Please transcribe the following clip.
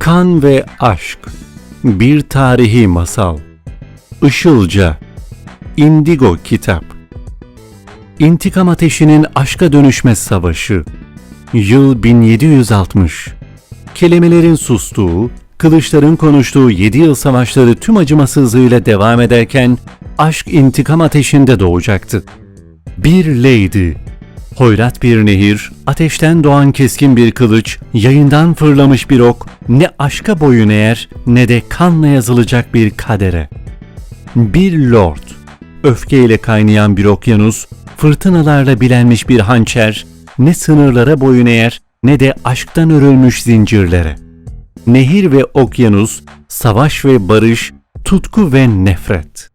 Kan ve Aşk Bir Tarihi Masal. Işılca Indigo Kitap. İntikam Ateşi'nin Aşka Dönüşme Savaşı. Yıl 1760 Kelimelerin sustuğu, kılıçların konuştuğu 7 yıl savaşları tüm acımasızlığıyla devam ederken aşk intikam ateşinde doğacaktı. Bir lady, hoyrat bir nehir, ateşten doğan keskin bir kılıç, yayından fırlamış bir ok, ne aşka boyun eğer ne de kanla yazılacak bir kadere. Bir lord, öfkeyle kaynayan bir okyanus, fırtınalarla bilenmiş bir hançer, ne sınırlara boyun eğer ne de aşktan örülmüş zincirlere. Nehir ve okyanus, savaş ve barış, tutku ve nefret.